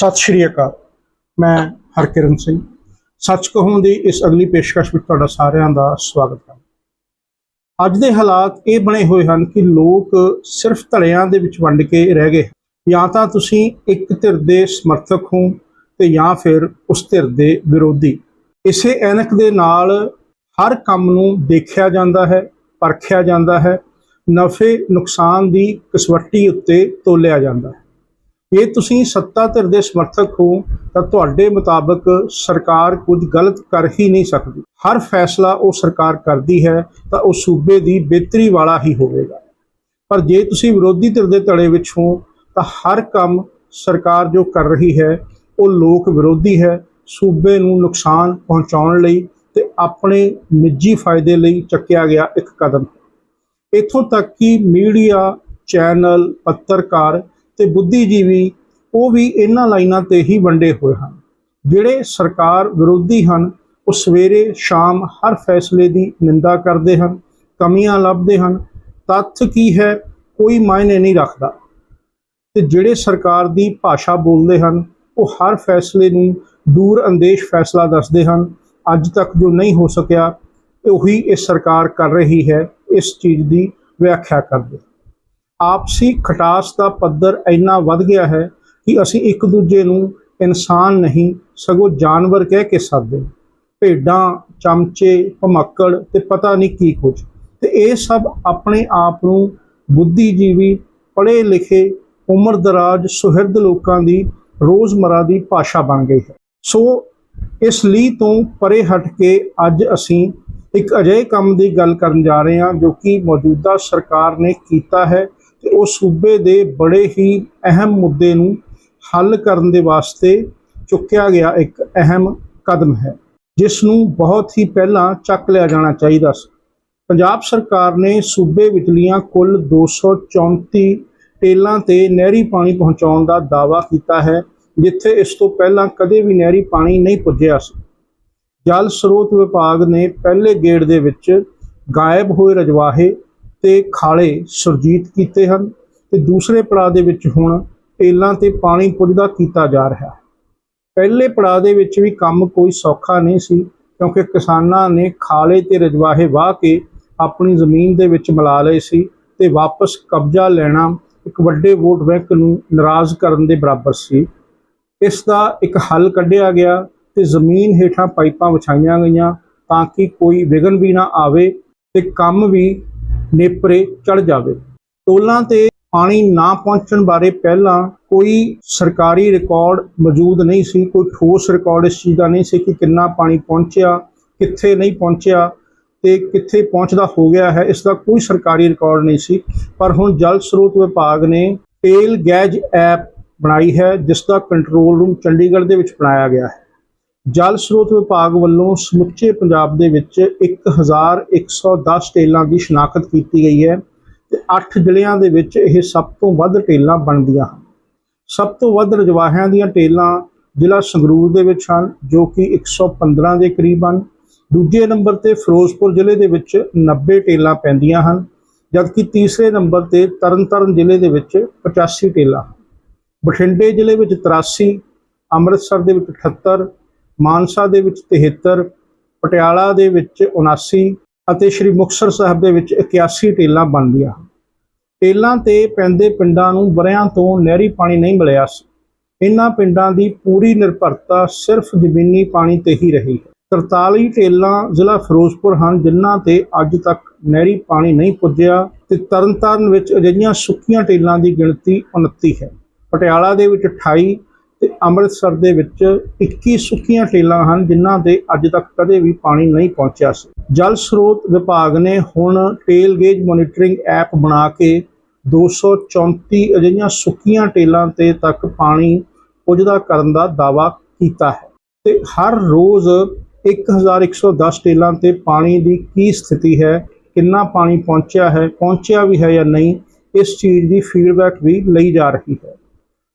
ਸਤਿ ਸ਼੍ਰੀ ਅਕਾਲ। ਮੈਂ ਹਰਕਿਰਨ ਸਿੰਘ। ਸੱਚ ਕਹੂੰ ਦੀ ਇਸ ਅਗਲੀ ਪੇਸ਼ਕਸ਼ ਵਿੱਚ ਤੁਹਾਡਾ ਸਾਰਿਆਂ ਦਾ ਸਵਾਗਤ ਹੈ। ਅੱਜ ਦੇ ਹਾਲਾਤ ਇਹ ਬਣੇ ਹੋਏ ਹਨ ਕਿ ਲੋਕ ਸਿਰਫ ਧੜਿਆਂ ਦੇ ਵਿੱਚ ਵੰਡ ਕੇ ਰਹਿ ਗਏ ਜਾਂ ਤਾਂ ਤੁਸੀਂ ਇੱਕ ਧਿਰ ਦੇ ਸਮਰਥਕ ਹੋ ਤੇ ਜਾਂ ਫਿਰ ਉਸ ਧਿਰ ਦੇ ਵਿਰੋਧੀ। ਇਸੇ ਐਨਕ ਦੇ ਨਾਲ ਹਰ ਕੰਮ ਨੂੰ ਦੇਖਿਆ ਜਾਂਦਾ ਹੈ, ਪਰਖਿਆ ਜਾਂਦਾ ਹੈ ਨਫੇ ਨੁਕਸਾਨ ਦੀ ਕਸਵੱਟੀ ਉੱਤੇ ਤੋਲਿਆ ਜਾਂਦਾ ਹੈ। ਜੇ ਤੁਸੀਂ ਸੱਤਾ ਧਿਰ ਦੇ ਸਮਰਥਕ ਹੋ, ਤਾਂ ਤੁਹਾਡੇ ਮੁਤਾਬਕ ਸਰਕਾਰ ਕੁਝ ਗਲਤ ਕਰ ਹੀ ਨਹੀਂ ਸਕਦੀ। ਹਰ ਫੈਸਲਾ ਉਹ ਸਰਕਾਰ ਕਰਦੀ ਹੈ, ਤਾਂ ਉਹ ਸੂਬੇ ਦੀ ਬਿਹਤਰੀ ਵਾਲਾ ਹੀ ਹੋਵੇਗਾ। ਪਰ ਜੇ ਤੁਸੀਂ ਵਿਰੋਧੀ ਧਿਰ ਦੇ ਧੜੇ ਵਿੱਚ ਹੋ, ਤਾਂ ਹਰ ਕੰਮ ਸਰਕਾਰ ਜੋ ਕਰ ਰਹੀ ਹੈ, ਉਹ ਲੋਕ ਵਿਰੋਧੀ ਹੈ। ਸੂਬੇ ਨੂੰ ਨੁਕਸਾਨ ਪਹੁੰਚਾਉਣ ਲਈ ਤੇ ਆਪਣੇ ਨਿੱਜੀ ਫਾਇਦੇ ਲਈ ਚੱਕਿਆ ਗਿਆ ਇੱਕ ਕਦਮ। ਇੱਥੋਂ ਤੱਕ ਕਿ ਮੀਡੀਆ, ਚੈਨਲ, ਪੱਤਰਕਾਰ ਤੇ ਬੁੱਧੀਜੀਵੀ ਉਹ ਵੀ ਇਹਨਾਂ ਲਾਈਨਾਂ ਤੇ ਹੀ ਵੰਡੇ ਹੋਏ ਹਨ। ਜਿਹੜੇ ਸਰਕਾਰ ਵਿਰੋਧੀ ਹਨ, ਉਹ ਸਵੇਰੇ ਸ਼ਾਮ ਹਰ ਫੈਸਲੇ ਦੀ ਨਿੰਦਾ ਕਰਦੇ ਹਨ, ਕਮੀਆਂ ਲੱਭਦੇ ਹਨ। ਤੱਥ ਕੀ ਹੈ, ਕੋਈ ਮਾਇਨੇ ਨਹੀਂ ਰੱਖਦਾ। ਤੇ ਜਿਹੜੇ ਸਰਕਾਰ ਦੀ ਭਾਸ਼ਾ ਬੋਲਦੇ ਹਨ, ਉਹ ਹਰ ਫੈਸਲੇ ਨੂੰ ਦੂਰ ਅੰਦੇਸ਼ ਫੈਸਲਾ ਦੱਸਦੇ ਹਨ। ਅੱਜ ਤੱਕ ਜੋ ਨਹੀਂ ਹੋ ਸਕਿਆ, ਉਹੀ ਇਹ ਸਰਕਾਰ ਕਰ ਰਹੀ ਹੈ, ਇਸ ਚੀਜ਼ ਦੀ ਵਿਆਖਿਆ ਕਰਦੇ। ਆਪਸੀ ਖਟਾਸ ਦਾ ਪੱਧਰ ਇੰਨਾ ਵੱਧ ਗਿਆ ਹੈ ਕਿ ਅਸੀਂ ਇੱਕ ਦੂਜੇ ਨੂੰ ਇਨਸਾਨ ਨਹੀਂ, ਸਗੋਂ ਜਾਨਵਰ ਕਹਿ ਕੇ ਸੱਦਦੇ ਭੇਡਾਂ, ਚਮਚੇ, ਭਮੱਕੜ ਤੇ ਪਤਾ ਨਹੀਂ ਕੀ ਕੁਝ। ਤੇ ਇਹ ਸਭ ਆਪਣੇ ਆਪ ਨੂੰ ਬੁੱਧੀਜੀਵੀ ਪੜ੍ਹੇ ਲਿਖੇ ਉਮਰਦਰਾਜ, ਸੁਹਿਰਦ ਲੋਕਾਂ ਦੀ ਰੋਜ਼ਮਰਾ ਦੀ ਭਾਸ਼ਾ ਬਣ ਗਈ ਹੈ। ਸੋ ਇਸ ਲਈ ਤੋਂ ਪਰੇ ਹਟ ਕੇ ਅੱਜ ਅਸੀਂ ਇੱਕ ਅਜਿਹੇ ਕੰਮ ਦੀ ਗੱਲ ਕਰਨ ਜਾ ਰਹੇ ਹਾਂ ਜੋ ਕਿ ਮੌਜੂਦਾ ਸਰਕਾਰ ਨੇ ਕੀਤਾ ਹੈ ਤੇ ਉਹ ਸੂਬੇ ਦੇ ਬੜੇ ਹੀ ਅਹਿਮ ਮੁੱਦੇ ਨੂੰ ਹੱਲ ਕਰਨ ਦੇ ਵਾਸਤੇ ਚੁੱਕਿਆ ਗਿਆ ਇੱਕ ਅਹਿਮ ਕਦਮ ਹੈ, ਜਿਸ ਨੂੰ ਬਹੁਤ ਹੀ ਪਹਿਲਾਂ ਚੱਕ ਲਿਆ ਜਾਣਾ ਚਾਹੀਦਾ ਸੀ। ਪੰਜਾਬ ਸਰਕਾਰ ਨੇ ਸੂਬੇ ਵਿਚਲੀਆਂ ਕੁੱਲ 234 ਟੇਲਾਂ ਤੇ ਨਹਿਰੀ ਪਾਣੀ ਪਹੁੰਚਾਉਣ ਦਾ ਦਾਅਵਾ ਕੀਤਾ ਹੈ, ਜਿੱਥੇ ਇਸ ਤੋਂ ਪਹਿਲਾਂ ਕਦੇ ਵੀ ਨਹਿਰੀ ਪਾਣੀ ਨਹੀਂ ਪੁੱਜਿਆ ਸੀ। ਜਲ ਸਰੋਤ ਵਿਭਾਗ ਨੇ ਪਹਿਲੇ ਗੇੜ ਦੇ ਵਿੱਚ ਗਾਇਬ ਹੋਏ ਰਜਵਾਹੇ ਤੇ ਖਾਲੇ ਸੁਰਜੀਤ ਕੀਤੇ ਹਨ ਤੇ ਦੂਸਰੇ ਪੜਾਅ ਦੇ ਵਿੱਚ ਹੁਣ ਟੇਲਾਂ ਤੇ ਪਾਣੀ ਪੁੱਜਦਾ ਕੀਤਾ ਜਾ ਰਿਹਾ ਹੈ। ਪਹਿਲੇ ਪੜਾਅ ਦੇ ਵਿੱਚ ਵੀ ਕੰਮ ਕੋਈ ਸੌਖਾ ਨਹੀਂ ਸੀ ਕਿਉਂਕਿ ਕਿਸਾਨਾਂ ਨੇ ਖਾਲੇ ਤੇ ਰਜਵਾਹੇ ਵਾਹ ਕੇ ਆਪਣੀ ਜ਼ਮੀਨ ਦੇ ਵਿੱਚ ਮਿਲਾ ਲਏ ਸੀ ਤੇ ਵਾਪਸ ਕਬਜ਼ਾ ਲੈਣਾ ਇੱਕ ਵੱਡੇ ਵੋਟ ਬੈਂਕ ਨੂੰ ਨਾਰਾਜ਼ ਕਰਨ ਦੇ ਬਰਾਬਰ ਸੀ। ਇਸ ਦਾ ਇੱਕ ਹੱਲ ਕੱਢਿਆ ਗਿਆ ਤੇ ਜ਼ਮੀਨ ਹੇਠਾਂ ਪਾਈਪਾਂ ਵਿਛਾਈਆਂ ਗਈਆਂ ਤਾਂ ਕਿ ਕੋਈ ਵਿਘਨ ਵੀ ਨਾ ਆਵੇ ਤੇ ਕੰਮ ਵੀ ਨੇਪਰੇ ਚੜ ਜਾਵੇ। ਟੋਲਾਂ ਤੇ ਪਾਣੀ ਨਾ ਪਹੁੰਚਣ ਬਾਰੇ ਪਹਿਲਾਂ ਕੋਈ ਸਰਕਾਰੀ ਰਿਕਾਰਡ ਮੌਜੂਦ ਨਹੀਂ ਸੀ, ਕੋਈ ਠੋਸ ਰਿਕਾਰਡ ਇਸ ਚੀਜ਼ ਦਾ ਨਹੀਂ ਸੀ ਕਿ ਕਿੰਨਾ ਪਾਣੀ ਪਹੁੰਚਿਆ, ਕਿੱਥੇ ਨਹੀਂ ਪਹੁੰਚਿਆ ਤੇ ਕਿੱਥੇ ਪਹੁੰਚਦਾ ਹੋ ਗਿਆ ਹੈ, ਇਸ ਦਾ ਕੋਈ ਸਰਕਾਰੀ ਰਿਕਾਰਡ ਨਹੀਂ ਸੀ। ਪਰ ਹੁਣ ਜਲ ਸਰੋਤ ਵਿਭਾਗ ਨੇ ਟੇਲ ਗੈਜ ਐਪ ਬਣਾਈ ਹੈ, ਜਿਸ ਦਾ ਕੰਟਰੋਲ ਰੂਮ ਚੰਡੀਗੜ੍ਹ ਦੇ ਵਿੱਚ ਬਣਾਇਆ ਗਿਆ ਹੈ। ਜਲ ਸਰੋਤ ਵਿਭਾਗ ਵੱਲੋਂ ਸਮੁੱਚੇ ਪੰਜਾਬ ਦੇ ਵਿੱਚ 1110 ਟੇਲਾਂ ਦੀ ਸ਼ਨਾਖਤ ਕੀਤੀ ਗਈ ਹੈ ਤੇ 8 ਜ਼ਿਲ੍ਹਿਆਂ ਦੇ ਵਿੱਚ ਇਹ ਸਭ ਤੋਂ ਵੱਧ ਟੇਲਾਂ ਬਣਦੀਆਂ ਹਨ ਸਭ ਤੋਂ ਵੱਧ ਰਜਵਾਹਿਆਂ ਦੀਆਂ ਟੇਲਾਂ ਜ਼ਿਲ੍ਹਾ ਸੰਗਰੂਰ ਦੇ ਵਿੱਚ ਹਨ, ਜੋ ਕਿ 115 ਦੇ ਕਰੀਬ ਹਨ ਦੂਜੇ ਨੰਬਰ ਤੇ ਫਿਰੋਜ਼ਪੁਰ ਜ਼ਿਲ੍ਹੇ ਦੇ ਵਿੱਚ 90 ਟੇਲਾਂ ਪੈਂਦੀਆਂ ਹਨ, ਜਦਕਿ ਤੀਸਰੇ ਨੰਬਰ ਤੇ ਤਰਨਤਾਰਨ ਜ਼ਿਲ੍ਹੇ ਦੇ ਵਿੱਚ 85 ਟੇਲਾਂ ਹਨ। ਬਠਿੰਡੇ ਜ਼ਿਲ੍ਹੇ ਵਿੱਚ 83 ਅੰਮ੍ਰਿਤਸਰ ਦੇ ਵਿੱਚ 78 ਮਾਨਸਾ ਦੇ ਵਿੱਚ 73 ਪਟਿਆਲਾ ਦੇ ਵਿੱਚ 79 ਅਤੇ ਸ੍ਰੀ ਮੁਕਤਸਰ ਸਾਹਿਬ ਦੇ ਵਿੱਚ 81 ਟੇਲਾਂ ਬਣਦੀਆਂ ਹਨ। ਟੇਲਾਂ ਤੇ ਪੈਂਦੇ ਪਿੰਡਾਂ ਨੂੰ ਵਰਿਆਂ ਤੋਂ ਨਹਿਰੀ ਪਾਣੀ ਨਹੀਂ ਮਿਲਿਆ ਸੀ। ਇਹਨਾਂ ਪਿੰਡਾਂ ਦੀ ਪੂਰੀ ਨਿਰਭਰਤਾ ਸਿਰਫ ਜ਼ਮੀਨੀ ਪਾਣੀ ਤੇ ਹੀ ਰਹੀ ਹੈ। 43 ਟੇਲਾਂ ਜ਼ਿਲ੍ਹਾ ਫਿਰੋਜ਼ਪੁਰ ਹਨ, ਜਿਨ੍ਹਾਂ ਤੇ ਅੱਜ ਤੱਕ ਨਹਿਰੀ ਪਾਣੀ ਨਹੀਂ ਪੁੱਜਿਆ ਤੇ ਤਰਨਤਾਰਨ ਵਿੱਚ ਅਜਿਹੀਆਂ ਸੁੱਕੀਆਂ ਟੇਲਾਂ ਦੀ ਗਿਣਤੀ 29 ਹੈ। ਪਟਿਆਲਾ ਦੇ ਵਿੱਚ 28 ਤੇ ਅੰਮ੍ਰਿਤਸਰ ਦੇ ਵਿੱਚ 21 ਸੁੱਕੀਆਂ ਟੇਲਾਂ ਹਨ, ਜਿਨ੍ਹਾਂ ਤੇ ਅੱਜ ਤੱਕ ਕਦੇ ਵੀ ਪਾਣੀ ਨਹੀਂ ਪਹੁੰਚਿਆ ਸੀ। ਜਲ ਸਰੋਤ ਵਿਭਾਗ ਨੇ ਹੁਣ ਟੇਲ ਗੇਜ ਮੋਨੀਟਰਿੰਗ ਐਪ ਬਣਾ ਕੇ 234 ਅਜਿਹੀਆਂ ਸੁੱਕੀਆਂ ਟੇਲਾਂ ਤੇ ਤੱਕ ਪਾਣੀ ਪੁੱਜਦਾ ਕਰਨ ਦਾ ਦਾਅਵਾ ਕੀਤਾ ਹੈ। ਤੇ ਹਰ ਰੋਜ਼ 1110 ਟੇਲਾਂ ਤੇ ਪਾਣੀ ਦੀ ਕੀ ਸਥਿਤੀ ਹੈ, ਕਿੰਨਾ ਪਾਣੀ ਪਹੁੰਚਿਆ ਹੈ, ਪਹੁੰਚਿਆ ਵੀ ਹੈ ਜਾਂ ਨਹੀਂ, ਇਸ ਚੀਜ਼ ਦੀ ਫੀਡਬੈਕ ਵੀ ਲਈ ਜਾ ਰਹੀ ਹੈ।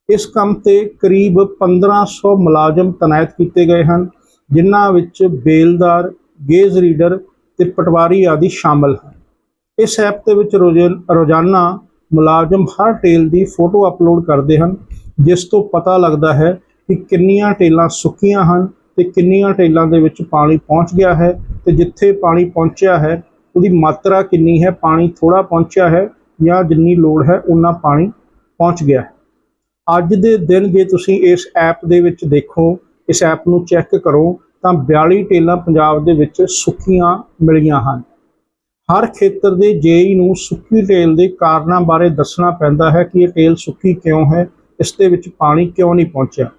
ਇਸ ਕੰਮ ਤੇ ਕਰੀਬ 1500 ਮੁਲਾਜ਼ਮ ਤੈਨਾਤ ਕੀਤੇ ਗਏ ਹਨ, ਜਿਨ੍ਹਾਂ ਵਿੱਚ ਬੇਲਦਾਰ, ਗੇਜ ਰੀਡਰ ਤੇ ਪਟਵਾਰੀ ਆਦਿ ਸ਼ਾਮਲ ਹਨ। ਇਸ ਐਪ ਦੇ ਵਿੱਚ ਰੋਜ਼- ਰੋਜ਼ਾਨਾ ਮੁਲਾਜ਼ਮ ਹਰ ਟੇਲ ਦੀ ਫੋਟੋ ਅਪਲੋਡ ਕਰਦੇ ਹਨ, ਜਿਸ ਤੋਂ ਪਤਾ ਲੱਗਦਾ ਹੈ ਕਿ ਕਿੰਨੀਆਂ ਟੇਲਾਂ ਸੁੱਕੀਆਂ ਹਨ ਤੇ ਕਿੰਨੀਆਂ ਟੇਲਾਂ ਦੇ ਵਿੱਚ ਪਾਣੀ ਪਹੁੰਚ ਗਿਆ ਹੈ ਤੇ ਜਿੱਥੇ ਪਾਣੀ ਪਹੁੰਚਿਆ ਹੈ, ਉਹਦੀ ਮਾਤਰਾ ਕਿੰਨੀ ਹੈ, ਪਾਣੀ ਥੋੜਾ ਪਹੁੰਚਿਆ ਹੈ ਜਾਂ ਜਿੰਨੀ ਲੋੜ ਹੈ ਉਨਾ ਪਾਣੀ ਪਹੁੰਚ ਗਿਆ ਹੈ। ਅੱਜ ਦੇ ਦਿਨ ਜੇ ਤੁਸੀਂ ਇਸ ਐਪ ਦੇ ਵਿੱਚ ਦੇਖੋ, ਇਸ ਐਪ ਨੂੰ ਚੈੱਕ ਕਰੋ, ਤਾਂ 42 ਟੇਲਾਂ ਪੰਜਾਬ ਦੇ ਵਿੱਚ ਸੁੱਕੀਆਂ ਮਿਲੀਆਂ ਹਨ। ਹਰ ਖੇਤਰ ਦੇ ਜੇਈ ਨੂੰ ਸੁੱਕੀ ਟੇਲ ਦੇ ਕਾਰਨਾਂ ਬਾਰੇ ਦੱਸਣਾ ਪੈਂਦਾ ਹੈ ਕਿ ਇਹ ਟੇਲ ਸੁੱਕੀ ਕਿਉਂ ਹੈ, ਇਸ ਦੇ ਵਿੱਚ ਪਾਣੀ ਕਿਉਂ ਨਹੀਂ ਪਹੁੰਚਿਆ।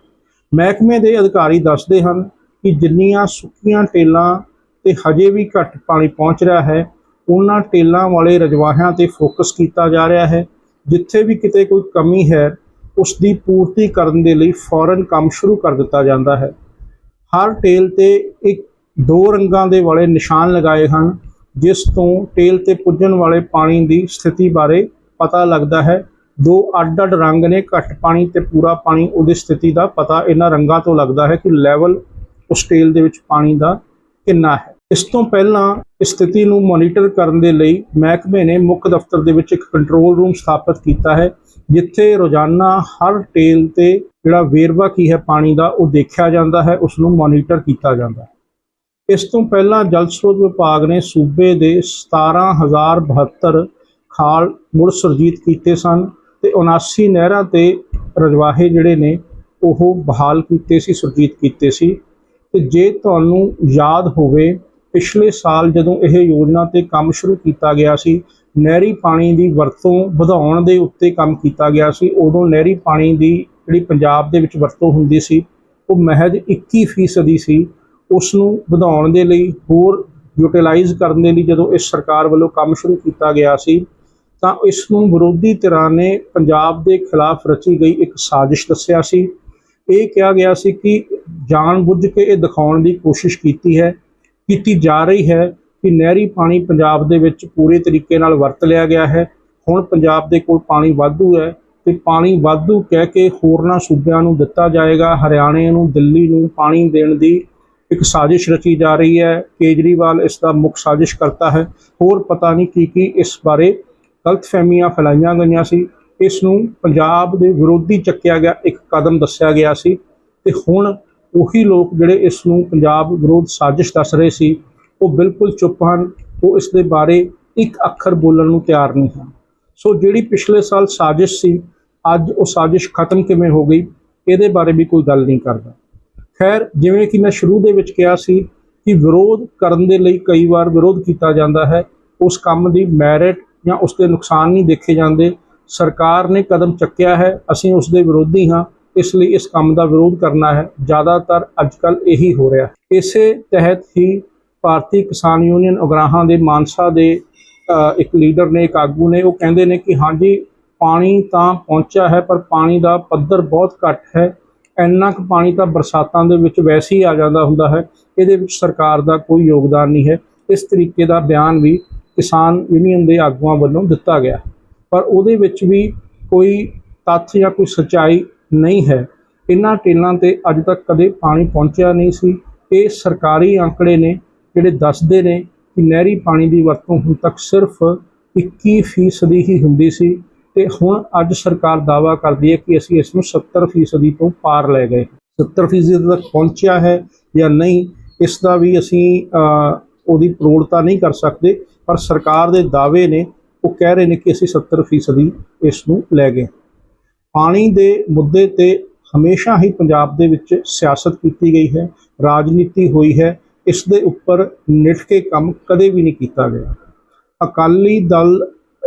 ਮਹਿਕਮੇ ਦੇ ਅਧਿਕਾਰੀ ਦੱਸਦੇ ਹਨ ਕਿ ਜਿੰਨੀਆਂ ਸੁੱਕੀਆਂ ਟੇਲਾਂ ਤੇ ਹਜੇ ਵੀ ਘੱਟ ਪਾਣੀ ਪਹੁੰਚ ਰਿਹਾ ਹੈ, ਉਹਨਾਂ ਟੇਲਾਂ ਵਾਲੇ ਰਜਵਾਹਿਆਂ ਤੇ ਫੋਕਸ ਕੀਤਾ ਜਾ ਰਿਹਾ ਹੈ, ਜਿੱਥੇ ਵੀ ਕਿਤੇ ਕੋਈ ਕਮੀ ਹੈ ਉਸ ਦੀ ਪੂਰਤੀ ਕਰਨ ਦੇ ਲਈ ਫੌਰਨ ਕੰਮ ਸ਼ੁਰੂ ਕਰ ਦਿੱਤਾ ਜਾਂਦਾ ਹੈ। ਹਰ ਟੇਲ ਤੇ ਇੱਕ ਦੋ ਰੰਗਾਂ ਦੇ ਵਾਲੇ ਨਿਸ਼ਾਨ ਲਗਾਏ ਹਨ, ਜਿਸ ਤੋਂ ਟੇਲ ਤੇ ਪੁੱਜਣ ਵਾਲੇ ਪਾਣੀ ਦੀ ਸਥਿਤੀ ਬਾਰੇ ਪਤਾ ਲੱਗਦਾ ਹੈ। ਦੋ ਅੱਡ-ਅੱਡ ਰੰਗ ਨੇ, ਘੱਟ ਪਾਣੀ ਤੇ ਪੂਰਾ ਪਾਣੀ, ਉਹਦੀ ਸਥਿਤੀ ਦਾ ਪਤਾ ਇਹਨਾਂ ਰੰਗਾਂ ਤੋਂ ਲੱਗਦਾ ਹੈ ਕਿ ਲੈਵਲ ਉਸ ਟੇਲ ਦੇ ਵਿੱਚ ਪਾਣੀ ਦਾ ਕਿੰਨਾ ਹੈ। ਇਸ ਤੋਂ ਪਹਿਲਾਂ ਸਥਿਤੀ ਨੂੰ ਮੋਨੀਟਰ ਕਰਨ ਦੇ ਲਈ ਮਹਿਕਮੇ ਨੇ ਮੁੱਖ ਦਫ਼ਤਰ ਦੇ ਵਿੱਚ ਇੱਕ ਕੰਟਰੋਲ ਰੂਮ ਸਥਾਪਿਤ ਕੀਤਾ ਹੈ, ਜਿੱਥੇ ਰੋਜ਼ਾਨਾ ਹਰ ਟੇਲ ਤੇ ਜਿਹੜਾ ਵੇਰਵਾ ਕੀ ਹੈ ਪਾਣੀ ਦਾ, ਉਹ ਦੇਖਿਆ ਜਾਂਦਾ ਹੈ, ਉਸ ਨੂੰ ਮੋਨੀਟਰ ਕੀਤਾ ਜਾਂਦਾ ਹੈ। ਇਸ ਤੋਂ ਪਹਿਲਾਂ ਜਲ ਸਰੋਤ ਵਿਭਾਗ ਨੇ ਸੂਬੇ ਦੇ 17072 ਖਾਲ ਮੁੜ ਸੁਰਜੀਤ ਕੀਤੇ ਸਨ ਤੇ 79 ਨਹਿਰਾਂ ਤੇ ਰਜਵਾਹੇ ਜਿਹੜੇ ਨੇ, ਉਹ ਬਹਾਲ ਕੀਤੇ ਸੀ, ਸੁਰਜੀਤ ਕੀਤੇ ਸੀ। ਤੇ ਜੇ ਤੁਹਾਨੂੰ ਯਾਦ ਹੋਵੇ ਪਿਛਲੇ ਸਾਲ ਜਦੋਂ ਇਹ ਯੋਜਨਾ ਤੇ ਕੰਮ ਸ਼ੁਰੂ ਕੀਤਾ ਗਿਆ ਸੀ, ਨਹਿਰੀ ਪਾਣੀ ਦੀ ਵਰਤੋਂ ਵਧਾਉਣ ਦੇ ਉੱਤੇ ਕੰਮ ਕੀਤਾ ਗਿਆ ਸੀ, ਉਦੋਂ ਨਹਿਰੀ ਪਾਣੀ ਦੀ ਜਿਹੜੀ ਪੰਜਾਬ ਦੇ ਵਿੱਚ ਵਰਤੋਂ ਹੁੰਦੀ ਸੀ, ਉਹ ਮਹਿਜ 21% ਸੀ। ਉਸ ਨੂੰ ਵਧਾਉਣ ਦੇ ਲਈ, ਹੋਰ ਯੂਟਿਲਾਈਜ਼ ਕਰਨ ਦੇ ਲਈ ਜਦੋਂ ਇਸ ਸਰਕਾਰ ਵੱਲੋਂ ਕੰਮ ਸ਼ੁਰੂ ਕੀਤਾ ਗਿਆ ਸੀ, ਤਾਂ ਇਸ ਨੂੰ ਵਿਰੋਧੀ ਧਿਰਾਂ ਨੇ ਪੰਜਾਬ ਦੇ ਖਿਲਾਫ ਰਚੀ ਗਈ ਇੱਕ ਸਾਜ਼ਿਸ਼ ਦੱਸਿਆ ਸੀ। ਇਹ ਕਿਹਾ ਗਿਆ ਸੀ ਕਿ ਜਾਣਬੁੱਝ ਕੇ ਇਹ ਦਿਖਾਉਣ ਦੀ ਕੋਸ਼ਿਸ਼ ਕੀਤੀ ਹੈ ਕੀਤੀ ਜਾ ਰਹੀ ਹੈ ਕਿ ਨਹਿਰੀ ਪਾਣੀ ਪੰਜਾਬ ਦੇ ਵਿੱਚ ਪੂਰੇ ਤਰੀਕੇ ਨਾਲ ਵਰਤ ਲਿਆ ਗਿਆ ਹੈ। ਹੁਣ ਪੰਜਾਬ ਦੇ ਕੋਲ ਪਾਣੀ ਵਾਧੂ ਹੈ ਤੇ ਪਾਣੀ ਵਾਧੂ ਕਹਿ ਕੇ ਹੋਰਨਾਂ ਸੂਬਿਆਂ ਨੂੰ ਦਿੱਤਾ ਜਾਏਗਾ। ਹਰਿਆਣੇ ਨੂੰ, ਦਿੱਲੀ ਨੂੰ ਪਾਣੀ ਦੇਣ ਦੀ ਇੱਕ ਸਾਜ਼ਿਸ਼ ਰਚੀ ਜਾ ਰਹੀ ਹੈ। ਕੇਜਰੀਵਾਲ ਇਸ ਦਾ ਮੁੱਖ ਸਾਜ਼ਿਸ਼ ਕਰਤਾ ਹੈ। ਹੋਰ ਪਤਾ ਨਹੀਂ ਕੀ ਕੀ ਇਸ ਬਾਰੇ ਗਲਤਫਹਿਮੀਆਂ ਫੈਲਾਈਆਂ ਗਈਆਂ ਸੀ। ਇਸ ਨੂੰ ਪੰਜਾਬ ਦੇ ਵਿਰੋਧੀ ਚੱਕਿਆ ਗਿਆ, ਇੱਕ ਕਦਮ ਦੱਸਿਆ ਗਿਆ ਸੀ ਤੇ ਹੁਣ ਉਹੀ ਲੋਕ ਜਿਹੜੇ ਇਸ ਨੂੰ ਪੰਜਾਬ ਵਿਰੋਧ ਸਾਜ਼ਿਸ਼ ਦੱਸ ਰਹੇ ਸੀ, ਉਹ ਬਿਲਕੁਲ ਚੁੱਪ ਹਨ, ਉਹ ਇਸ ਦੇ ਬਾਰੇ ਇੱਕ ਅੱਖਰ ਬੋਲਣ ਨੂੰ ਤਿਆਰ ਨਹੀਂ ਹਨ। ਸੋ ਜਿਹੜੀ ਪਿਛਲੇ ਸਾਲ ਸਾਜ਼ਿਸ਼ ਸੀ, ਅੱਜ ਉਹ ਸਾਜ਼ਿਸ਼ ਖਤਮ ਕਿਵੇਂ ਹੋ ਗਈ, ਇਹਦੇ ਬਾਰੇ ਵੀ ਕੋਈ ਗੱਲ ਨਹੀਂ ਕਰਦਾ। ਖੈਰ, ਜਿਵੇਂ ਕਿ ਮੈਂ ਸ਼ੁਰੂ ਦੇ ਵਿੱਚ ਕਿਹਾ ਸੀ ਕਿ ਵਿਰੋਧ ਕਰਨ ਦੇ ਲਈ ਕਈ ਵਾਰ ਵਿਰੋਧ ਕੀਤਾ ਜਾਂਦਾ ਹੈ, ਉਸ ਕੰਮ ਦੀ ਮੈਰਿਟ ਜਾਂ ਉਸ ਦੇ ਨੁਕਸਾਨ ਨਹੀਂ ਦੇਖੇ ਜਾਂਦੇ। ਸਰਕਾਰ ਨੇ ਕਦਮ ਚੱਕਿਆ ਹੈ, ਅਸੀਂ ਉਸ ਦੇ ਵਿਰੋਧੀ ਹਾਂ ਇਸ ਲਈ ਇਸ ਕੰਮ ਦਾ ਵਿਰੋਧ ਕਰਨਾ ਹੈ। ਜ਼ਿਆਦਾਤਰ ਅੱਜਕੱਲ ਇਹੀ ਹੋ ਰਿਹਾ। ਇਸੇ ਤਹਿਤ ਹੀ ਭਾਰਤੀ ਕਿਸਾਨ ਯੂਨੀਅਨ ਉਗਰਾਹਾਂ ਦੇ ਮਾਨਸਾ ਦੇ ਇੱਕ ਲੀਡਰ ਨੇ, ਇੱਕ ਆਗੂ ਨੇ, ਉਹ ਕਹਿੰਦੇ ਨੇ ਕਿ ਹਾਂਜੀ, ਪਾਣੀ ਤਾਂ ਪਹੁੰਚਿਆ ਹੈ, ਪਰ ਪਾਣੀ ਦਾ ਪੱਧਰ ਬਹੁਤ ਘੱਟ ਹੈ। ਇੰਨਾ ਕੁ ਪਾਣੀ ਤਾਂ ਬਰਸਾਤਾਂ ਦੇ ਵਿੱਚ ਵੈਸੇ ਹੀ ਆ ਜਾਂਦਾ ਹੁੰਦਾ ਹੈ। ਇਹਦੇ ਵਿੱਚ ਸਰਕਾਰ ਦਾ ਕੋਈ ਯੋਗਦਾਨ ਨਹੀਂ ਹੈ। ਇਸ ਤਰੀਕੇ ਦਾ ਬਿਆਨ ਵੀ ਕਿਸਾਨ ਯੂਨੀਅਨ ਦੇ ਆਗੂਆਂ ਵੱਲੋਂ ਦਿੱਤਾ ਗਿਆ। ਪਰ ਉਹਦੇ ਵਿੱਚ ਵੀ ਕੋਈ ਤੱਥ ਜਾਂ ਕੋਈ ਸਚਾਈ ਨਹੀਂ ਹੈ। ਇਹਨਾਂ ਟੇਲਾਂ ਤੇ ਅੱਜ ਤੱਕ ਕਦੇ ਪਾਣੀ ਪਹੁੰਚਿਆ ਨਹੀਂ ਸੀ। ਇਹ ਸਰਕਾਰੀ ਅੰਕੜੇ ਨੇ ਜਿਹੜੇ ਦੱਸਦੇ ਨੇ ਕਿ ਨਹਿਰੀ ਪਾਣੀ ਦੀ ਵਰਤੋਂ ਹੁਣ ਤੱਕ ਸਿਰਫ 21% ਹੀ ਹੁੰਦੀ ਸੀ ਤੇ ਹੁਣ ਅੱਜ ਸਰਕਾਰ ਦਾਵਾ ਕਰਦੀ ਹੈ ਕਿ ਅਸੀਂ ਇਸ ਨੂੰ 70% ਤੋਂ ਪਾਰ ਲੈ ਗਏ 70% ਤੱਕ ਪਹੁੰਚਿਆ ਹੈ ਜਾਂ ਨਹੀਂ, ਇਸ ਦਾ ਵੀ ਅਸੀਂ ਉਹਦੀ ਪ੍ਰੋੜਤਾ ਨਹੀਂ ਕਰ ਸਕਦੇ, ਪਰ ਸਰਕਾਰ ਦੇ ਦਾਅਵੇ ਨੇ ਉਹ ਕਹਿ ਰਹੇ ਨੇ ਕਿ ਅਸੀਂ 70% ਇਸ ਨੂੰ ਲੈ ਗਏ ਪਾਣੀ ਦੇ ਮੁੱਦੇ ਤੇ ਹਮੇਸ਼ਾ ਹੀ ਪੰਜਾਬ ਦੇ ਵਿੱਚ ਸਿਆਸਤ ਕੀਤੀ ਗਈ ਹੈ, ਰਾਜਨੀਤੀ ਹੋਈ ਹੈ, ਇਸ ਦੇ ਉੱਪਰ ਨਿਠ ਕੇ ਕੰਮ ਕਦੇ ਵੀ ਨਹੀਂ ਕੀਤਾ ਗਿਆ। ਅਕਾਲੀ ਦਲ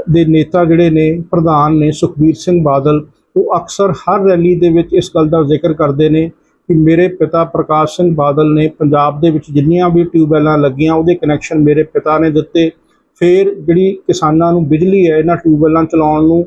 ਦੇ ਨੇਤਾ ਜਿਹੜੇ ਨੇ, ਪ੍ਰਧਾਨ ਨੇ ਸੁਖਬੀਰ ਸਿੰਘ ਬਾਦਲ, ਉਹ ਅਕਸਰ ਹਰ ਰੈਲੀ ਦੇ ਵਿੱਚ ਇਸ ਗੱਲ ਦਾ ਜ਼ਿਕਰ ਕਰਦੇ ਨੇ ਕਿ ਮੇਰੇ ਪਿਤਾ ਪ੍ਰਕਾਸ਼ ਸਿੰਘ ਬਾਦਲ ਨੇ ਪੰਜਾਬ ਦੇ ਵਿੱਚ ਜਿੰਨੀਆਂ ਵੀ ਟਿਊਬਵੈੱਲਾਂ ਲੱਗੀਆਂ, ਉਹਦੇ ਕਨੈਕਸ਼ਨ ਮੇਰੇ ਪਿਤਾ ਨੇ ਦਿੱਤੇ। ਫਿਰ ਜਿਹੜੀ ਕਿਸਾਨਾਂ ਨੂੰ ਬਿਜਲੀ ਹੈ, ਇਹਨਾਂ ਟਿਊਬਵੈੱਲਾਂ ਚਲਾਉਣ ਨੂੰ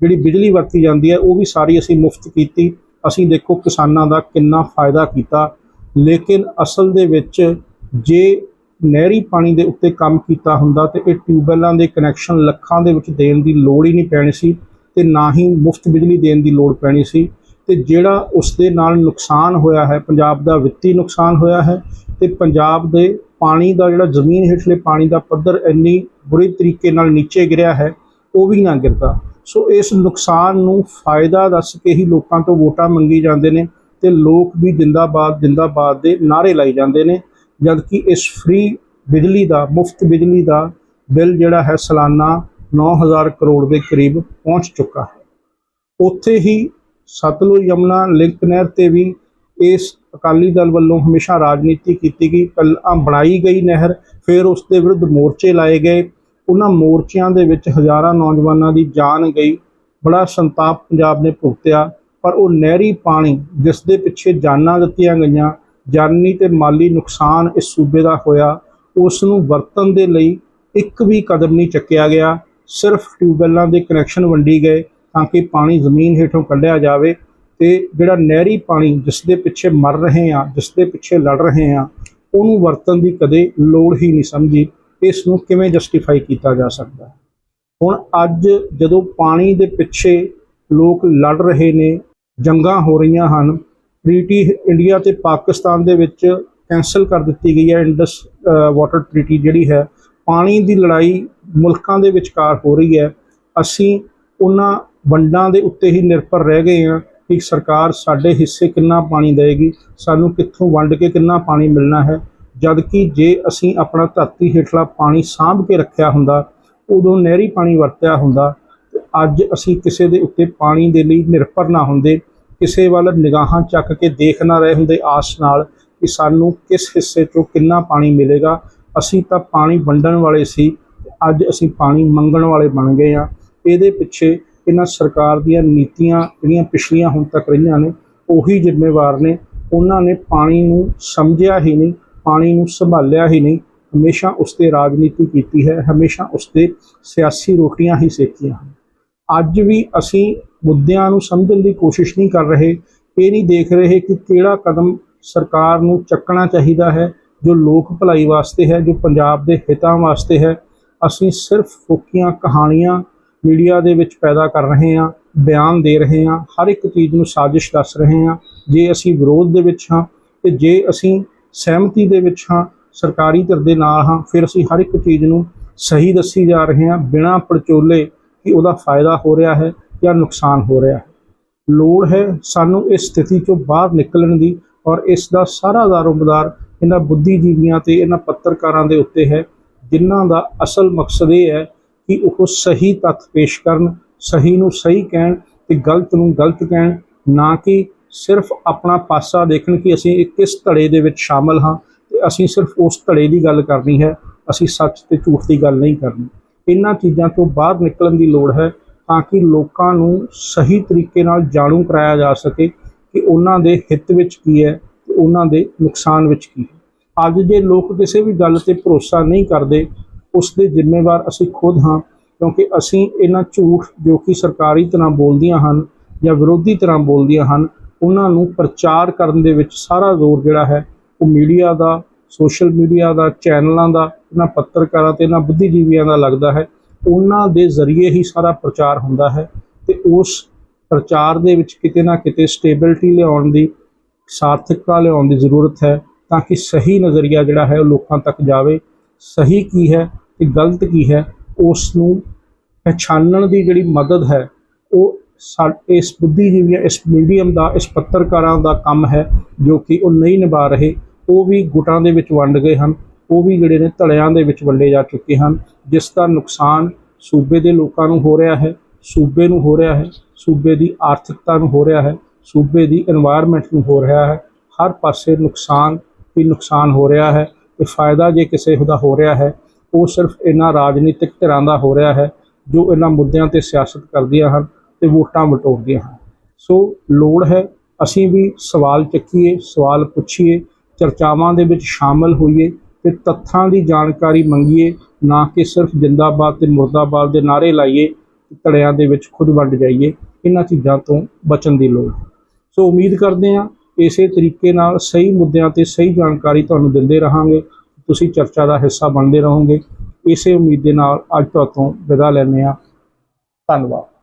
ਜਿਹੜੀ ਬਿਜਲੀ ਵਰਤੀ ਜਾਂਦੀ ਹੈ, ਉਹ ਵੀ ਸਾਰੀ ਅਸੀਂ ਮੁਫਤ ਕੀਤੀ। ਅਸੀਂ ਦੇਖੋ ਕਿਸਾਨਾਂ ਦਾ ਕਿੰਨਾ ਫਾਇਦਾ ਕੀਤਾ। ਲੇਕਿਨ ਅਸਲ ਦੇ ਵਿੱਚ ਜੇ ਨਹਿਰੀ ਪਾਣੀ ਦੇ ਉੱਤੇ ਕੰਮ ਕੀਤਾ ਹੁੰਦਾ ਤੇ ਇਹ ਟਿਊਬਵੈੱਲਾਂ ਦੇ ਕਨੈਕਸ਼ਨ ਲੱਖਾਂ ਦੇ ਵਿੱਚ ਦੇਣ ਦੀ ਲੋੜ ਹੀ ਨਹੀਂ ਪੈਣੀ ਸੀ ਤੇ ਨਾ ਹੀ ਮੁਫਤ ਬਿਜਲੀ ਦੇਣ ਦੀ ਲੋੜ ਪੈਣੀ ਸੀ। ਤੇ ਜਿਹੜਾ ਉਸ ਦੇ ਨਾਲ ਨੁਕਸਾਨ ਹੋਇਆ ਹੈ, ਪੰਜਾਬ ਦਾ ਵਿੱਤੀ ਨੁਕਸਾਨ ਹੋਇਆ ਹੈ ਤੇ ਪੰਜਾਬ ਦੇ ਪਾਣੀ ਦਾ ਜਿਹੜਾ ਜ਼ਮੀਨ ਹੇਠਲੇ ਪਾਣੀ ਦਾ ਪੱਧਰ ਇੰਨੀ ਬੁਰੀ ਤਰੀਕੇ ਨਾਲ ਨੀਚੇ ਗਿਰਿਆ ਹੈ, ਉਹ ਵੀ ਨਾ ਗਿਰਦਾ। ਸੋ ਇਸ ਨੁਕਸਾਨ ਨੂੰ ਫਾਇਦਾ ਦੱਸ ਕੇ ਹੀ ਲੋਕਾਂ ਤੋਂ ਵੋਟਾਂ ਮੰਗੀ ਜਾਂਦੇ ਨੇ ਤੇ ਲੋਕ ਵੀ ਜਿੰਦਾਬਾਦ ਜਿੰਦਾਬਾਦ ਦੇ ਨਾਰੇ ਲਾਈ ਜਾਂਦੇ ਨੇ, ਜਦਕਿ ਇਸ ਫ੍ਰੀ ਬਿਜਲੀ ਦਾ, ਮੁਫਤ ਬਿਜਲੀ ਦਾ ਬਿੱਲ ਜਿਹੜਾ ਹੈ ਸਾਲਾਨਾ 9000 ਕਰੋੜ ਦੇ ਕਰੀਬ ਪਹੁੰਚ ਚੁੱਕਾ ਹੈ। ਉੱਥੇ ਹੀ ਸਤਲੁਜ ਯਮੁਨਾ, ਲਿੰਕ ਨਹਿਰ ਤੇ ਵੀ ਇਸ ਅਕਾਲੀ ਦਲ ਵੱਲੋਂ ਹਮੇਸ਼ਾ ਰਾਜਨੀਤੀ ਕੀਤੀ ਗਈ, ਪਹਿਲਾਂ ਬਣਾਈ ਗਈ ਨਹਿਰ, ਫਿਰ ਉਸ ਦੇ ਵਿਰੁੱਧ ਮੋਰਚੇ ਲਾਏ ਗਏ ਉਹਨਾਂ ਮੋਰਚਿਆਂ ਦੇ ਵਿੱਚ ਹਜ਼ਾਰਾਂ ਨੌਜਵਾਨਾਂ ਦੀ ਜਾਨ ਗਈ। ਬੜਾ ਸੰਤਾਪ ਪੰਜਾਬ ਨੇ ਭੁਗਤਿਆ, ਪਰ ਉਹ ਨਹਿਰੀ ਪਾਣੀ ਜਿਸ ਦੇ ਪਿੱਛੇ ਜਾਨਾਂ ਦਿੱਤੀਆਂ ਗਈਆਂ, ਜਾਨੀ ਤੇ ਮਾਲੀ ਨੁਕਸਾਨ ਇਸ ਸੂਬੇ ਦਾ ਹੋਇਆ। ਉਸ ਨੂੰ ਵਰਤਣ ਦੇ ਲਈ ਇੱਕ ਵੀ ਕਦਮ ਨਹੀਂ ਚੱਕਿਆ ਗਿਆ। ਸਿਰਫ ਟਿਊਬਵੈੱਲਾਂ ਦੇ ਕਨੈਕਸ਼ਨ ਵੰਡੀ ਗਏ ਤਾਂ ਕਿ ਪਾਣੀ ਜ਼ਮੀਨ ਹੇਠੋਂ ਕੱਢਿਆ ਜਾਵੇ ਤੇ ਜਿਹੜਾ ਨਹਿਰੀ ਪਾਣੀ ਜਿਸ ਦੇ ਪਿੱਛੇ ਮਰ ਰਹੇ ਆ ਜਿਸ ਦੇ ਪਿੱਛੇ ਲੜ ਰਹੇ ਆ ਉਹਨੂੰ ਵਰਤਣ ਦੀ ਕਦੇ ਲੋੜ ਹੀ ਨਹੀਂ ਸਮਝੀ। ਇਸ ਨੂੰ ਕਿਵੇਂ ਜਸਟੀਫਾਈ ਕੀਤਾ ਜਾ ਸਕਦਾ? ਹੈ ਹੁਣ ਅੱਜ ਜਦੋਂ ਪਾਣੀ ਦੇ ਪਿੱਛੇ ਲੋਕ ਲੜ ਰਹੇ ਨੇ, ਜੰਗਾਂ ਹੋ ਰਹੀਆਂ ਹਨ ਟ੍ਰੀਟੀ ਇੰਡੀਆ ਤੇ ਪਾਕਿਸਤਾਨ ਦੇ ਵਿੱਚ ਕੈਂਸਲ ਕਰ ਦਿੱਤੀ ਗਈ ਹੈ ਇੰਡਸ ਵਾਟਰ ਟ੍ਰੀਟੀ ਜਿਹੜੀ ਹੈ, ਪਾਣੀ ਦੀ ਲੜਾਈ ਮੁਲਕਾਂ ਦੇ ਵਿਚਕਾਰ ਹੋ ਰਹੀ ਹੈ। ਅਸੀਂ ਉਹਨਾਂ ਵੰਡਾਂ ਦੇ ਉੱਤੇ ਹੀ ਨਿਰਭਰ ਰਹਿ ਗਏ ਹਾਂ ਕਿ ਸਰਕਾਰ ਸਾਡੇ ਹਿੱਸੇ ਕਿੰਨਾ ਪਾਣੀ ਦੇਵੇਗੀ, ਸਾਨੂੰ ਕਿੱਥੋਂ ਵੰਡ ਕੇ ਕਿੰਨਾ ਪਾਣੀ ਮਿਲਣਾ ਹੈ। ਜਦ ਕਿ ਜੇ ਅਸੀਂ ਆਪਣਾ ਧਰਤੀ ਹੇਠਲਾ ਪਾਣੀ ਸਾਂਭ ਕੇ ਰੱਖਿਆ ਹੁੰਦਾ, ਉਦੋਂ ਨਹਿਰੀ ਪਾਣੀ ਵਰਤਿਆ ਹੁੰਦਾ, ਤੇ ਅੱਜ ਅਸੀਂ ਕਿਸੇ ਦੇ ਉੱਤੇ ਪਾਣੀ ਦੇ ਲਈ ਨਿਰਭਰ ਨਾ ਹੁੰਦੇ, ਕਿਸੇ ਵੱਲ ਨਿਗਾਹਾਂ ਚੱਕ ਕੇ ਦੇਖ ਨਾ ਰਹੇ ਹੁੰਦੇ ਆਸ ਨਾਲ ਕਿ ਸਾਨੂੰ ਕਿਸ ਹਿੱਸੇ ਤੋਂ ਕਿੰਨਾ ਪਾਣੀ ਮਿਲੇਗਾ। ਅਸੀਂ ਤਾਂ ਪਾਣੀ ਵੰਡਣ ਵਾਲੇ ਸੀ, ਤੇ ਅੱਜ ਅਸੀਂ ਪਾਣੀ ਮੰਗਣ ਵਾਲੇ ਬਣ ਗਏ ਆ ਇਹਦੇ ਪਿੱਛੇ ਇਹਨਾਂ ਸਰਕਾਰ ਦੀਆਂ ਨੀਤੀਆਂ ਜਿਹੜੀਆਂ ਪਿਛਲੀਆਂ ਹੁਣ ਤੱਕ ਰਹੀਆਂ ਨੇ, ਉਹੀ ਜ਼ਿੰਮੇਵਾਰ ਨੇ। ਉਹਨਾਂ ਨੇ ਪਾਣੀ ਨੂੰ ਸਮਝਿਆ ਹੀ ਨਹੀਂ ਪਾਣੀ ਨੂੰ ਸੰਭਾਲਿਆ ਹੀ ਨਹੀਂ, ਹਮੇਸ਼ਾ ਉਸ ਤੇ ਰਾਜਨੀਤੀ ਕੀਤੀ ਹੈ, ਹਮੇਸ਼ਾ ਉਸ ਤੇ ਸਿਆਸੀ ਰੋਟੀਆਂ ਹੀ ਸੇਕੀਆਂ ਹਨ। ਅੱਜ ਵੀ ਅਸੀਂ ਮੁੱਦਿਆਂ ਨੂੰ ਸਮਝਣ ਦੀ ਕੋਸ਼ਿਸ਼ ਨਹੀਂ ਕਰ ਰਹੇ, ਇਹ ਨਹੀਂ ਦੇਖ ਰਹੇ ਕਿ ਕਿਹੜਾ ਕਦਮ ਸਰਕਾਰ ਨੂੰ ਚੱਕਣਾ ਚਾਹੀਦਾ ਹੈ, ਜੋ ਲੋਕ ਭਲਾਈ ਵਾਸਤੇ ਹੈ, ਜੋ ਪੰਜਾਬ ਦੇ ਹਿੱਤਾਂ ਵਾਸਤੇ ਹੈ। ਅਸੀਂ ਸਿਰਫ ਫੋਕੀਆਂ ਕਹਾਣੀਆਂ ਮੀਡੀਆ ਦੇ ਵਿੱਚ ਪੈਦਾ ਕਰ ਰਹੇ ਹਾਂ, ਬਿਆਨ ਦੇ ਰਹੇ ਹਾਂ, ਹਰ ਇੱਕ ਚੀਜ਼ ਨੂੰ ਸਾਜ਼ਿਸ਼ ਦੱਸ ਰਹੇ ਹਾਂ। ਜੇ ਅਸੀਂ ਵਿਰੋਧ ਦੇ ਵਿੱਚ ਹਾਂ ਤੇ ਜੇ ਅਸੀਂ ਸਹਿਮਤੀ ਦੇ ਵਿੱਚ ਹਾਂ, ਸਰਕਾਰੀ ਧਿਰ ਦੇ ਨਾਲ ਹਾਂ, ਫਿਰ ਅਸੀਂ ਹਰ ਇੱਕ ਚੀਜ਼ ਨੂੰ ਸਹੀ ਦੱਸੀ ਜਾ ਰਹੇ ਹਾਂ, ਬਿਨਾਂ ਪਰਚੋਲੇ ਕਿ ਉਹਦਾ ਫਾਇਦਾ ਹੋ ਰਿਹਾ ਹੈ ਜਾਂ ਨੁਕਸਾਨ ਹੋ ਰਿਹਾ ਹੈ। ਲੋੜ ਹੈ ਸਾਨੂੰ ਇਸ ਸਥਿਤੀ ਚੋਂ ਬਾਹਰ ਨਿਕਲਣ ਦੀ ਔਰ ਇਸ ਦਾ ਸਾਰਾ ਦਾਰੋਮਦਾਰ ਇਹਨਾਂ ਬੁੱਧੀਜੀਵੀਆਂ ਤੇ ਇਹਨਾਂ ਪੱਤਰਕਾਰਾਂ ਦੇ ਉੱਤੇ ਹੈ, ਜਿਨ੍ਹਾਂ ਦਾ ਅਸਲ ਮਕਸਦ ਇਹ ਹੈ ਕਿ ਉਹ ਸਹੀ ਤੱਥ ਪੇਸ਼ ਕਰਨ, ਸਹੀ ਨੂੰ ਸਹੀ ਕਹਿਣ ਤੇ ਗਲਤ ਨੂੰ ਗਲਤ ਕਹਿਣ, ਨਾ ਕਿ ਸਿਰਫ ਆਪਣਾ ਪਾਸਾ ਦੇਖਣ ਕਿ ਅਸੀਂ ਇਹ ਕਿਸ ਧੜੇ ਦੇ ਵਿੱਚ ਸ਼ਾਮਲ ਹਾਂ ਤੇ ਅਸੀਂ ਸਿਰਫ ਉਸ ਧੜੇ ਦੀ ਗੱਲ ਕਰਨੀ ਹੈ, ਅਸੀਂ ਸੱਚ ਤੇ ਝੂਠ ਦੀ ਗੱਲ ਨਹੀਂ ਕਰਨੀ। ਇਹਨਾਂ ਚੀਜ਼ਾਂ ਤੋਂ ਬਾਹਰ ਨਿਕਲਣ ਦੀ ਲੋੜ ਹੈ ਤਾਂ ਕਿ ਲੋਕਾਂ ਨੂੰ ਸਹੀ ਤਰੀਕੇ ਨਾਲ ਜਾਣੂ ਕਰਾਇਆ ਜਾ ਸਕੇ ਕਿ ਉਹਨਾਂ ਦੇ ਹਿੱਤ ਵਿੱਚ ਕੀ ਹੈ ਤੇ ਉਹਨਾਂ ਦੇ ਨੁਕਸਾਨ ਵਿੱਚ ਕੀ ਹੈ। ਅੱਜ ਜੇ ਲੋਕ ਕਿਸੇ ਵੀ ਗੱਲ ਤੇ ਭਰੋਸਾ ਨਹੀਂ ਕਰਦੇ, ਉਸ ਦੇ ਜ਼ਿੰਮੇਵਾਰ ਅਸੀਂ ਖੁਦ ਹਾਂ, ਕਿਉਂਕਿ ਅਸੀਂ ਇਹਨਾਂ ਝੂਠ ਜੋ ਕਿ ਸਰਕਾਰੀ ਤਰ੍ਹਾਂ ਬੋਲਦੀਆਂ ਹਨ ਜਾਂ ਵਿਰੋਧੀ ਤਰ੍ਹਾਂ ਬੋਲਦੀਆਂ ਹਨ ਉਹਨਾਂ ਨੂੰ ਪ੍ਰਚਾਰ ਕਰਨ ਦੇ ਵਿੱਚ ਸਾਰਾ ਜ਼ੋਰ ਜਿਹੜਾ ਹੈ, ਉਹ ਮੀਡੀਆ ਦਾ, ਸੋਸ਼ਲ ਮੀਡੀਆ ਦਾ, ਚੈਨਲਾਂ ਦਾ ਇਹਨਾਂ ਪੱਤਰਕਾਰਾਂ ਤੇ ਇਹਨਾਂ ਬੁੱਧੀਜੀਵੀਆਂ ਦਾ ਲੱਗਦਾ ਹੈ। ਉਹਨਾਂ ਦੇ ਜ਼ਰੀਏ ਹੀ ਸਾਰਾ ਪ੍ਰਚਾਰ ਹੁੰਦਾ ਹੈ ਤੇ ਉਸ ਪ੍ਰਚਾਰ ਦੇ ਵਿੱਚ ਕਿਤੇ ਨਾ ਕਿਤੇ ਸਟੇਬਿਲਟੀ ਲਿਆਉਣ ਦੀ, ਸਾਰਥਕਤਾ ਲਿਆਉਣ ਦੀ ਜ਼ਰੂਰਤ ਹੈ ਤਾਂ ਕਿ ਸਹੀ ਨਜ਼ਰੀਆ ਜਿਹੜਾ ਹੈ ਉਹ ਲੋਕਾਂ ਤੱਕ ਜਾਵੇ। ਸਹੀ ਕੀ ਹੈ ਤੇ ਗਲਤ ਕੀ ਹੈ, ਉਸ ਨੂੰ ਪਛਾਣਨ ਦੀ ਜਿਹੜੀ ਮਦਦ ਹੈ, ਉਹ ਸਾਡੇ ਇਸ ਬੁੱਧੀਜੀਵੀਆਂ, ਇਸ ਮੀਡੀਅਮ ਦਾ, ਇਸ ਪੱਤਰਕਾਰਾਂ ਦਾ ਕੰਮ ਹੈ ਜੋ ਕਿ ਉਹ ਨਹੀਂ ਨਿਭਾ ਰਹੇ, ਉਹ ਵੀ ਗੁਟਾਂ ਦੇ ਵਿੱਚ ਵੰਡ ਗਏ ਹਨ, ਉਹ ਵੀ ਜਿਹੜੇ ਨੇ ਧੜਿਆਂ ਦੇ ਵਿੱਚ ਵੰਡੇ ਜਾ ਚੁੱਕੇ ਹਨ, ਜਿਸ ਦਾ ਨੁਕਸਾਨ ਸੂਬੇ ਦੇ ਲੋਕਾਂ ਨੂੰ ਹੋ ਰਿਹਾ ਹੈ, ਸੂਬੇ ਨੂੰ ਹੋ ਰਿਹਾ ਹੈ, ਸੂਬੇ ਦੀ ਆਰਥਿਕਤਾ ਨੂੰ ਹੋ ਰਿਹਾ ਹੈ, ਸੂਬੇ ਦੀ এনवायरमेंट ਨੂੰ ਹੋ ਰਿਹਾ ਹੈ, ਹਰ ਪਾਸੇ ਨੁਕਸਾਨ ਵੀ ਨੁਕਸਾਨ ਹੋ ਰਿਹਾ ਹੈ ਤੇ ਫਾਇਦਾ ਜੇ ਕਿਸੇ ਦਾ ਹੋ ਰਿਹਾ ਹੈ, ਉਹ ਸਿਰਫ ਇਹਨਾਂ ਰਾਜਨੀਤਿਕ ਧਿਰਾਂ ਦਾ ਹੋ ਰਿਹਾ ਹੈ ਜੋ ਇਹਨਾਂ ਮੁੱਦਿਆਂ ਤੇ ਸਿਆਸਤ ਕਰਦੀਆਂ ਹਨ ਤੇ ਵੋਟਾਂ ਵਟੋਰਦੀਆਂ ਹਨ ਸੋ ਲੋੜ ਹੈ ਅਸੀਂ ਵੀ ਸਵਾਲ ਚੱਕੀਏ, ਸਵਾਲ ਪੁੱਛੀਏ, ਚਰਚਾਵਾਂ ਦੇ ਵਿੱਚ ਸ਼ਾਮਲ ਹੋਈਏ ਤੇ ਤੱਥਾਂ ਦੀ ਜਾਣਕਾਰੀ ਮੰਗੀਏ, ਨਾ ਕਿ ਸਿਰਫ ਜਿੰਦਾਬਾਦ ਤੇ ਮੁਰਦਾਬਾਦ ਦੇ ਨਾਰੇ ਲਾਈਏ ਤੇ ਧੜਿਆਂ ਦੇ ਵਿੱਚ ਖੁਦ ਵੰਡ ਜਾਈਏ। ਇਹਨਾਂ ਚੀਜ਼ਾਂ ਤੋਂ ਬਚਣ ਦੀ ਲੋੜ ਹੈ। ਸੋ ਉਮੀਦ ਕਰਦੇ ਹਾਂ ਇਸੇ ਤਰੀਕੇ ਨਾਲ ਸਹੀ ਮੁੱਦਿਆਂ ਤੇ ਸਹੀ ਜਾਣਕਾਰੀ ਤੁਹਾਨੂੰ ਦਿੰਦੇ ਰਹਾਂਗੇ। ਤੁਸੀਂ ਚਰਚਾ ਦਾ ਹਿੱਸਾ ਬਣਦੇ ਰਹੋਗੇ। ਇਸੇ ਉਮੀਦ ਦੇ ਨਾਲ ਅੱਜ ਤੋਂ ਵਿਦਾ ਲੈਂਦੇ ਹਾਂ। ਧੰਨਵਾਦ।